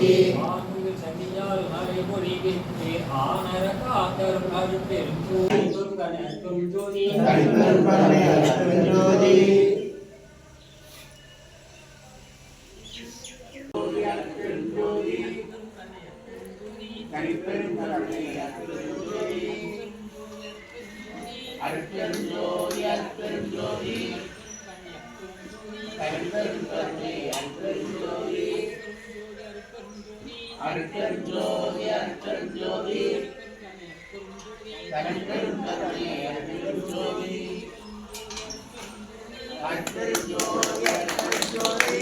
ஆண்டு சங்கியால் மறைமொழிவிற்கு ஆனர காத்தரும் ஜோதி அருட்பெரும் ஜோதி கருணை அருட்பெரும் ஜோதி அருட்பெரும் ஜோதி தனிப்பெரும் கருணை அருட்பெரும் ஜோதி அருட்பெரும் ஜோதி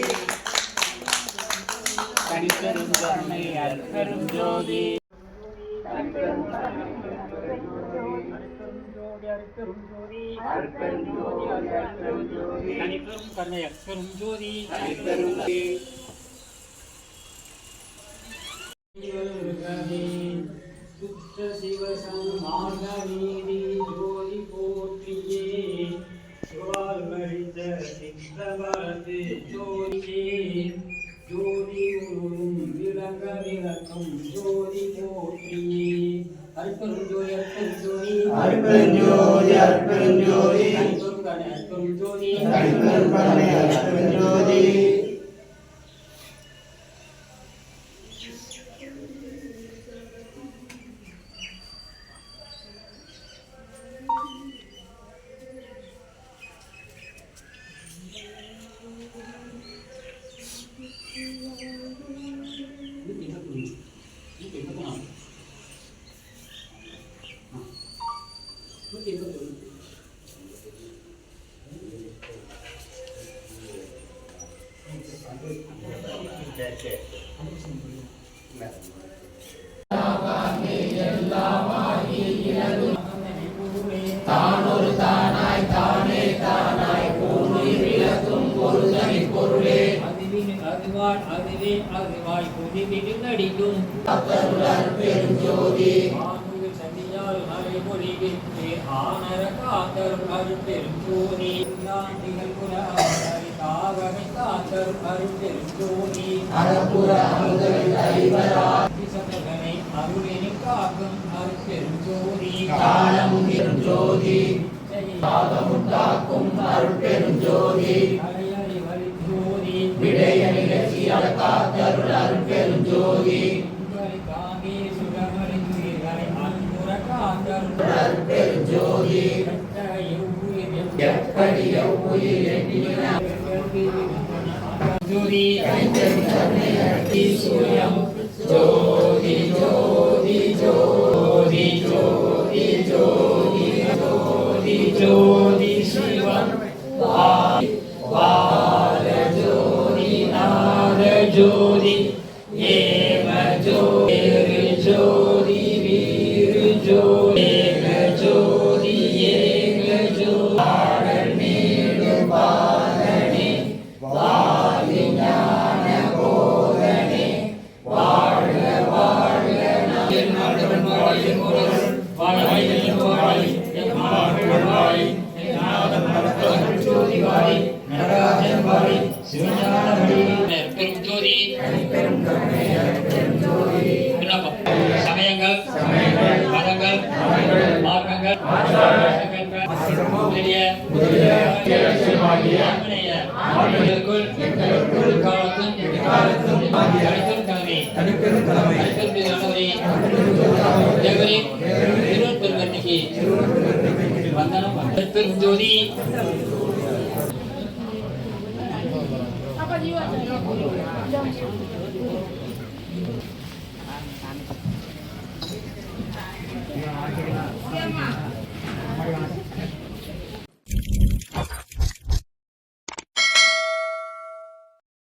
அருட்பெரும் ஜோதி கருணை அருட்பெரும் ஜோதி. உருவும் விளங்க விளக்கும் ஜோதி போற்றியே அற்பெரும் ஜோதி அற்பெரும் ஜோதி அருட்பெரும் ஜோதி அருட்பெரும் ஜோதி தனிப்பெரும் தானொரு தானாய் தானே தானாய் பூமி விளக்கும் பொருளே அதுவாய் அதுவே அதுவாய் புதிவின் நடிக்கும் ஜோதி ஆண்டு ஆனர காத்தரும் அருட்பெரும் ஜோதி நாண்டிகள் தாவகை காவகை காத்தரும் அருட்பெரும் ஜோதி அறப்புற அமுதலை அறிவரா சகனை அருளினி காக்கும் அருட்பெரும் ஜோதி காலமும் பெரும் ஜோதி பாதமுண்டாக்கும் அருட்பெரும் ஜோதி அலையறி விடைய நிகழ்ச்சியால் காத்தருள் அருட்பெரும் ஜோதி காங்கே சுகமறி அன்புற காத்தரும் அருட்பெரும் ஜோதி எப்படி எவ்வுயிர் எண்ணினார் ஜோதி சூரியம் ஜோதி ஜோதி ஜோதி ஜோதி ஜோதி ஜோதி ஜோதி சிவம் வாரி வார ஜோதி நாத ஜோதி மார்க்கங்கள் ஆச்சாரங்கள், முதலிய けるな。